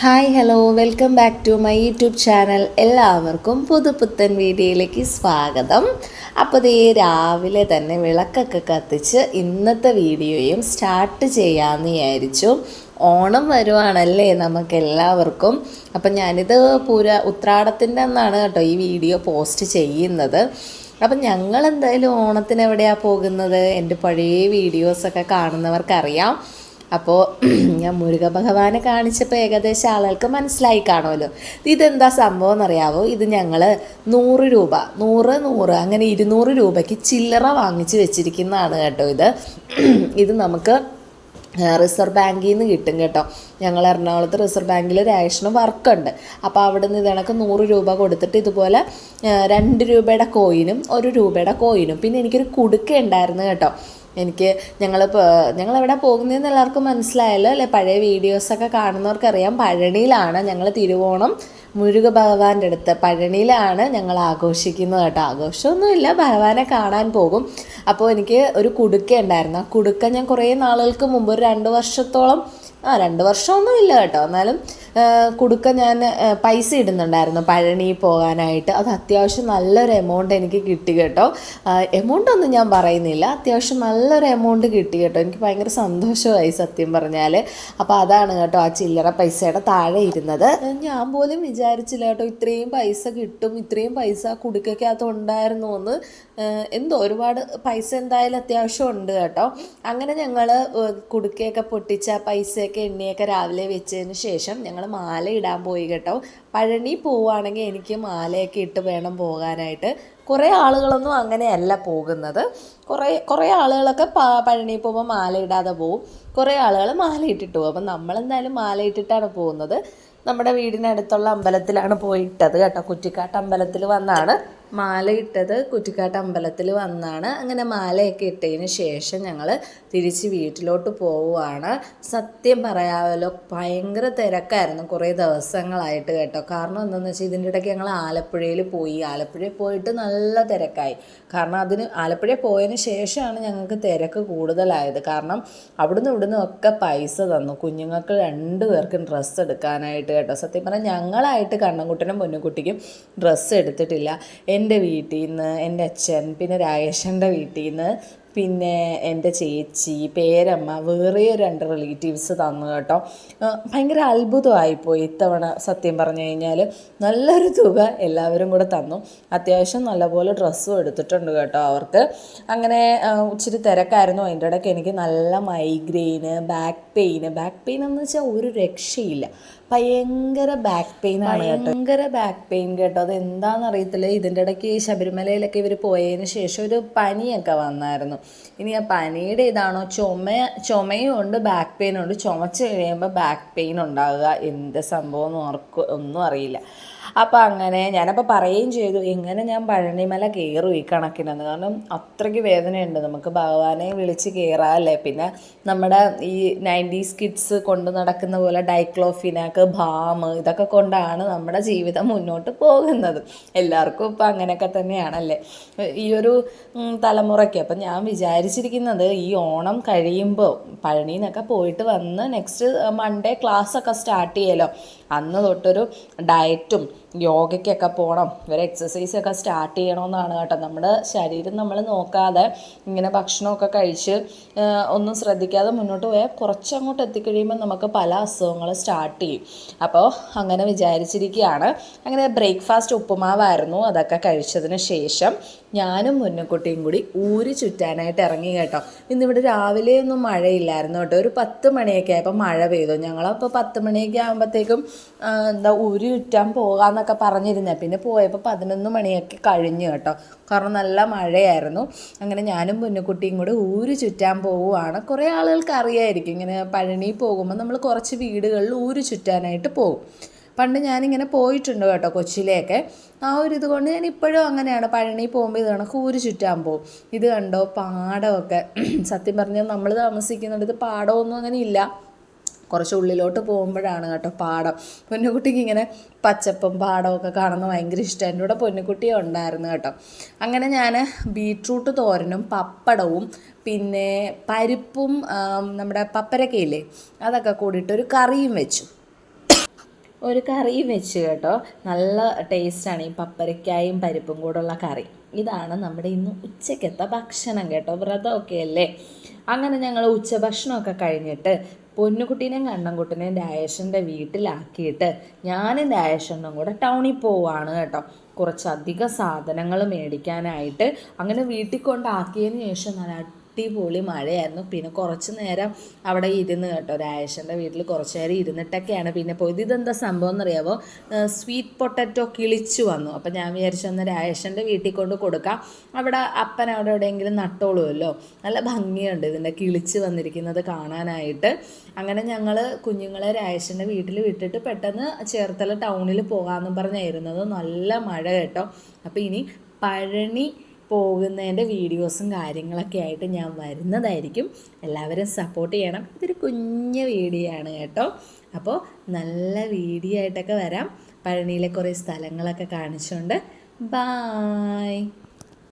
Hi hello. Welcome back to my YouTube channel. എല്ലാവർക്കും പുതുപുത്തൻ വീഡിയോയിലേക്ക് സ്വാഗതം. അപ്പോൾ ദേ രാവിലെ തന്നെ വിളക്കൊക്കെ കത്തിച്ച് ഇന്നത്തെ വീഡിയോയും സ്റ്റാർട്ട് ചെയ്യാമെന്ന് വിചാരിച്ചു. ഓണം വരുവാണല്ലേ നമുക്ക് എല്ലാവർക്കും അപ്പം ഞാനിത് പൂര ഉത്രാടത്തിന്റെ അന്നാണ് കേട്ടോ ഈ വീഡിയോ പോസ്റ്റ് ചെയ്യുന്നത്. അപ്പം ഞങ്ങൾ എന്തായാലും ഓണത്തിന് എവിടെയാണ് പോകുന്നത്? എന്റെ പഴയ വീഡിയോസൊക്കെ കാണുന്നവർക്കറിയാം. അപ്പോൾ ഞാൻ മുരുക ഭഗവാനെ കാണിച്ചപ്പോൾ ഏകദേശം ആളുകൾക്ക് മനസ്സിലായി കാണുമല്ലോ. ഇതെന്താ സംഭവം എന്നറിയാവോ ഇത് ഞങ്ങൾ നൂറ് രൂപ നൂറ് നൂറ് അങ്ങനെ ഇരുന്നൂറ് രൂപയ്ക്ക് ചില്ലറ വാങ്ങിച്ച് വെച്ചിരിക്കുന്നതാണ് കേട്ടോ ഇത്. ഇത് നമുക്ക് റിസർവ് ബാങ്കിൽ നിന്ന് കിട്ടും കേട്ടോ. ഞങ്ങൾ എറണാകുളത്ത് റിസർവ് ബാങ്കിൽ റേഷന് വർക്കുണ്ട്. അപ്പോൾ അവിടെ നിന്ന് ഇതണക്ക് നൂറ് രൂപ കൊടുത്തിട്ട് ഇതുപോലെ രണ്ട് രൂപയുടെ കോയിനും ഒരു രൂപയുടെ കോയിനും. പിന്നെ എനിക്കൊരു കുടുക്ക ഉണ്ടായിരുന്നു കേട്ടോ. എനിക്ക് ഞങ്ങൾ എവിടെ പോകുന്നതെന്ന് എല്ലാവർക്കും മനസ്സിലായല്ലോ അല്ലേ? പഴയ വീഡിയോസൊക്കെ കാണുന്നവർക്കറിയാം പഴനിയിലാണ് ഞങ്ങൾ തിരുവോണം മുരുക ഭഗവാന്റെ അടുത്ത്. പഴനിയിലാണ് ഞങ്ങൾ ആഘോഷിക്കുന്നത് കേട്ടോ. ആഘോഷമൊന്നുമില്ല ഭഗവാനെ കാണാൻ പോകും. അപ്പോൾ എനിക്ക് ഒരു കുടുക്ക ഉണ്ടായിരുന്നു ആ കുടുക്ക ഞാൻ കുറേ നാളുകൾക്ക് മുമ്പ് ഒരു രണ്ട് വർഷത്തോളം ആ രണ്ട് വർഷമൊന്നും ഇല്ല കേട്ടോ. എന്നാലും കുടുക്ക ഞാൻ പൈസ ഇടുന്നുണ്ടായിരുന്നു പഴനി പോകാനായിട്ട്. അത് അത്യാവശ്യം നല്ലൊരു എമൗണ്ട് എനിക്ക് കിട്ടി കേട്ടോ. എമൗണ്ട് ഒന്നും ഞാൻ പറയുന്നില്ല. അത്യാവശ്യം നല്ലൊരു എമൗണ്ട് കിട്ടി കേട്ടോ. എനിക്ക് ഭയങ്കര സന്തോഷമായി സത്യം പറഞ്ഞാൽ അപ്പോൾ അതാണ് കേട്ടോ ആ ചില്ലറ പൈസയുടെ താഴെ ഇരുന്നത്. ഞാൻ പോലും വിചാരിച്ചില്ല കേട്ടോ ഇത്രയും പൈസ കിട്ടും ഇത്രയും പൈസ കുടുക്കയ്ക്കകത്ത് ഉണ്ടായിരുന്നു എന്ന്. എന്തോ ഒരുപാട് പൈസ എന്തായാലും അത്യാവശ്യം ഉണ്ട് കേട്ടോ. അങ്ങനെ ഞങ്ങൾ കുടുക്കയൊക്കെ പൊട്ടിച്ച പൈസയൊക്കെ എണ്ണയൊക്കെ രാവിലെ വെച്ചതിന് ശേഷം ഞങ്ങൾ മാല ഇടാൻ പോയി കേട്ടോ. പഴനി പോവുകയാണെങ്കിൽ എനിക്ക് മാലയൊക്കെ ഇട്ട് വേണം പോകാനായിട്ട്. കുറേ ആളുകളൊന്നും അങ്ങനെയല്ല പോകുന്നത്. കുറേ കുറേ ആളുകളൊക്കെ പ- പഴനി പോകുമ്പോൾ മാല ഇടാതെ പോവും. കുറേ ആളുകൾ മാല ഇട്ടിട്ട് പോകും. അപ്പം നമ്മളെന്തായാലും മാല ഇട്ടിട്ടാണ് പോകുന്നത്. നമ്മുടെ വീടിനടുത്തുള്ള അമ്പലത്തിലാണ് പോയിട്ടത് കേട്ടോ. കുറ്റിക്കാട്ട് അമ്പലത്തിൽ വന്നാണ്. മാല ഇട്ടത് കുറ്റിക്കാട്ട് അമ്പലത്തിൽ വന്നാണ്. അങ്ങനെ മാലയൊക്കെ ഇട്ടതിന് ശേഷം ഞങ്ങൾ തിരിച്ച് വീട്ടിലോട്ട് പോവുകയാണ് സത്യം പറയാമല്ലോ ഭയങ്കര തിരക്കായിരുന്നു കുറേ ദിവസങ്ങളായിട്ട് കേട്ടോ. കാരണം എന്താണെന്ന് വെച്ചാൽ ഇതിന്റെ ഇടയ്ക്ക് ഞങ്ങൾ ആലപ്പുഴയിൽ പോയി. ആലപ്പുഴയിൽ പോയിട്ട് നല്ല തിരക്കായി. കാരണം അതിന് ആലപ്പുഴയിൽ പോയതിന് ശേഷമാണ് ഞങ്ങൾക്ക് തിരക്ക് കൂടുതലായത്. കാരണം അവിടുന്ന് ഇവിടുന്ന് ഒക്കെ പൈസ തന്നു. കുഞ്ഞുങ്ങൾക്ക് രണ്ട് പേർക്കും ഡ്രസ്സ് എടുക്കാനായിട്ട് കേട്ടോ. സത്യം പറഞ്ഞാൽ ഞങ്ങളായിട്ട് കണ്ണൻകുട്ടനും പൊന്നുകുട്ടിക്കും ഡ്രസ്സ് എടുത്തിട്ടില്ല. എന്റെ വീട്ടിൽ നിന്ന് എന്റെ അച്ഛൻ പിന്നെ രാകേഷന്റെ വീട്ടിൽ നിന്ന് പിന്നെ എന്റെ ചേച്ചി പേരമ്മ വേറെ രണ്ട് റിലേറ്റീവ്സ് തന്നു കേട്ടോ. ഭയങ്കര അത്ഭുതമായിപ്പോയി ഇത്തവണ സത്യം പറഞ്ഞു കഴിഞ്ഞാൽ നല്ലൊരു തുക എല്ലാവരും കൂടെ തന്നു. അത്യാവശ്യം നല്ലപോലെ ഡ്രസ്സും എടുത്തിട്ടുണ്ട് കേട്ടോ അവർക്ക്. അങ്ങനെ ഇച്ചിരി തിരക്കായിരുന്നു. അതിന്റെ ഇടയ്ക്ക് എനിക്ക് നല്ല migraine back pain back pain എന്ന് വെച്ചാൽ ഒരു രക്ഷയില്ല. ഭയങ്കര ബാക്ക് പെയിൻ ആണ് കേട്ടോ. ഭയങ്കര ബാക്ക് പെയിൻ കേട്ടോ. അത് എന്താണെന്ന് അറിയത്തില്ല ഇതിന്റെ ഇടയ്ക്ക് ശബരിമലയിലൊക്കെ ഇവർ പോയതിന് ശേഷം ഒരു പനിയൊക്കെ വന്നായിരുന്നു. ഇനി ആ പനിയുടെ ഇതാണോ? ചുമ ചുമയും ഉണ്ട് ബാക്ക് പെയിനും ഉണ്ട്. ചുമച്ച് കഴിയുമ്പോൾ ബാക്ക് പെയിൻ ഉണ്ടാകുക എന്ത് സംഭവം എന്ന് ഓർക്കും ഒന്നും അറിയില്ല. അപ്പോൾ അങ്ങനെ ഞാനപ്പോൾ പറയുകയും ചെയ്തു എങ്ങനെ ഞാൻ പഴനിമല കയറും ഈ കണക്കിനെന്ന്? കാരണം അത്രയ്ക്ക് വേദനയുണ്ട്. നമുക്ക് ഭഗവാനെ വിളിച്ച് കയറാമല്ലേ പിന്നെ നമ്മുടെ ഈ നയന്റീസ് കിഡ്സ് കൊണ്ട് നടക്കുന്ന പോലെ ഡൈക്ലോഫിനാക്ക് ഭാം ഇതൊക്കെ കൊണ്ടാണ് നമ്മുടെ ജീവിതം മുന്നോട്ട് പോകുന്നത്. എല്ലാവർക്കും ഇപ്പം അങ്ങനെയൊക്കെ തന്നെയാണല്ലേ? ഈ ഒരു തലമുറയ്ക്ക് അപ്പം ഞാൻ വിചാരിച്ചിരിക്കുന്നത് ഈ ഓണം കഴിയുമ്പോൾ പഴനിന്നൊക്കെ പോയിട്ട് വന്ന് നെക്സ്റ്റ് മൺഡേ ക്ലാസ്സൊക്കെ സ്റ്റാർട്ട് ചെയ്യലോ? അന്ന് തൊട്ടൊരു ഡയറ്റും യോഗയ്ക്കൊക്കെ പോകണം ഒരു എക്സസൈസൊക്കെ സ്റ്റാർട്ട് ചെയ്യണമെന്നാണ് കേട്ടോ. നമ്മുടെ ശരീരം നമ്മൾ നോക്കാതെ ഇങ്ങനെ ഭക്ഷണമൊക്കെ കഴിച്ച് ഒന്നും ശ്രദ്ധിക്കാതെ മുന്നോട്ട് പോയാൽ കുറച്ചങ്ങോട്ട് എത്തിക്കഴിയുമ്പോൾ നമുക്ക് പല അസുഖങ്ങൾ സ്റ്റാർട്ട് ചെയ്യും. അപ്പോൾ അങ്ങനെ വിചാരിച്ചിരിക്കുകയാണ്. അങ്ങനെ ബ്രേക്ക്ഫാസ്റ്റ് ഉപ്പുമാവായിരുന്നു. അതൊക്കെ കഴിച്ചതിന് ശേഷം ഞാനും മുന്നക്കുട്ടിയും കൂടി ഊര് ചുറ്റാനായിട്ട് ഇറങ്ങി കേട്ടോ. ഇന്നിവിടെ രാവിലെ ഒന്നും മഴയില്ലായിരുന്നു കേട്ടോ. ഒരു പത്ത് മണിയൊക്കെ ആയപ്പോൾ മഴ പെയ്തു. ഞങ്ങളപ്പോൾ പത്ത് മണിയൊക്കെ ആകുമ്പോഴത്തേക്കും എന്താ ഊര് ചുറ്റാൻ പോകാമെന്നൊക്കെ പറഞ്ഞിരുന്നേ. പിന്നെ പോയപ്പോൾ പതിനൊന്ന് മണിയൊക്കെ കഴിഞ്ഞു കേട്ടോ. കാരണം നല്ല മഴയായിരുന്നു. അങ്ങനെ ഞാനും പൊന്നുകുട്ടിയും കൂടെ ഊര് ചുറ്റാൻ പോവുകയാണ് കുറേ ആളുകൾക്ക് അറിയായിരിക്കും. ഇങ്ങനെ പഴനി പോകുമ്പോൾ നമ്മൾ കുറച്ച് വീടുകളിൽ ഊര് ചുറ്റാനായിട്ട് പോകും. പണ്ട് ഞാനിങ്ങനെ പോയിട്ടുണ്ട് കേട്ടോ കൊച്ചിയിലേക്ക് ആ ഒരു ഇത് കൊണ്ട് ഞാൻ ഇപ്പോഴും അങ്ങനെയാണ്. പഴനി പോകുമ്പോൾ ഇത് കണക്ക് ഊര് ചുറ്റാൻ പോകും. ഇത് കണ്ടോ പാടമൊക്കെ. സത്യം പറഞ്ഞാൽ നമ്മൾ താമസിക്കുന്നുണ്ട്. ഇത് പാടമൊന്നും അങ്ങനെ ഇല്ല. കുറച്ച് ഉള്ളിലോട്ട് പോകുമ്പോഴാണ് കേട്ടോ പാടം. പൊന്നുകുട്ടിക്ക് ഇങ്ങനെ പച്ചപ്പും പാടമൊക്കെ കാണുന്നത് ഭയങ്കര ഇഷ്ടം. എന്റെ കൂടെ പൊന്നുകുട്ടി ഉണ്ടായിരുന്നു കേട്ടോ. അങ്ങനെ ഞാൻ ബീട്രൂട്ട് തോരനും പപ്പടവും പിന്നെ പരിപ്പും നമ്മുടെ പപ്പരക്കയില്ലേ അതൊക്കെ കൂടിയിട്ട് ഒരു കറിയും വെച്ചു. ഒരു കറിയും വെച്ച് കേട്ടോ. നല്ല ടേസ്റ്റാണ് ഈ പപ്പരക്കായും പരിപ്പും കൂടെയുള്ള കറി. ഇതാണ് നമ്മുടെ ഇന്ന് ഉച്ചക്കത്തെ ഭക്ഷണം കേട്ടോ. വ്രതമൊക്കെ അല്ലേ അങ്ങനെ ഞങ്ങൾ ഉച്ചഭക്ഷണമൊക്കെ കഴിഞ്ഞിട്ട് പൊന്നുകുട്ടീനെയും കണ്ണൻകുട്ടിനെയും രായേഷന്റെ വീട്ടിലാക്കിയിട്ട് ഞാനും രായേഷനും കൂടെ ടൗണിൽ പോവാണ് കേട്ടോ. കുറച്ചധികം സാധനങ്ങൾ മേടിക്കാനായിട്ട് അങ്ങനെ വീട്ടിൽ കൊണ്ടാക്കിയതിന് ശേഷം നല്ല അടിപൊളി മഴയായിരുന്നു. പിന്നെ കുറച്ച് നേരം അവിടെ ഇരുന്ന് കേട്ടോ. രാജേഷന്റെ വീട്ടിൽ കുറച്ച് നേരം ഇരുന്നിട്ടൊക്കെയാണ്. പിന്നെ പോയത് ഇതെന്താ സംഭവം എന്നറിയാമോ സ്വീറ്റ് പൊട്ടറ്റോ കിളിച്ചു വന്നു. അപ്പം ഞാൻ വിചാരിച്ചു ഒന്ന് രാജേഷന്റെ വീട്ടിൽ കൊണ്ട് കൊടുക്കാം. അവിടെ അപ്പൻ അവിടെ എവിടെയെങ്കിലും നട്ടോളുമല്ലോ. നല്ല ഭംഗിയുണ്ട് ഇതിന്റെ കിളിച്ച് വന്നിരിക്കുന്നത് കാണാനായിട്ട്. അങ്ങനെ ഞങ്ങൾ കുഞ്ഞുങ്ങളെ രാജേഷന്റെ വീട്ടിൽ വിട്ടിട്ട് പെട്ടെന്ന് ചേർത്തല ടൗണിൽ പോകാമെന്നും പറഞ്ഞായിരുന്നത് നല്ല മഴ കേട്ടോ. അപ്പോൾ ഇനി പഴനി പോകുന്നതിന്റെ വീഡിയോസും കാര്യങ്ങളൊക്കെ ആയിട്ട് ഞാൻ വരുന്നതായിരിക്കും. എല്ലാവരും സപ്പോർട്ട് ചെയ്യണം. ഇതൊരു കുഞ്ഞ് വീഡിയോ ആണ് കേട്ടോ. അപ്പോൾ നല്ല വീഡിയോ ആയിട്ടൊക്കെ വരാം. പഴനിയിലെ കുറേ സ്ഥലങ്ങളൊക്കെ കാണിച്ചുകൊണ്ട് ബായ്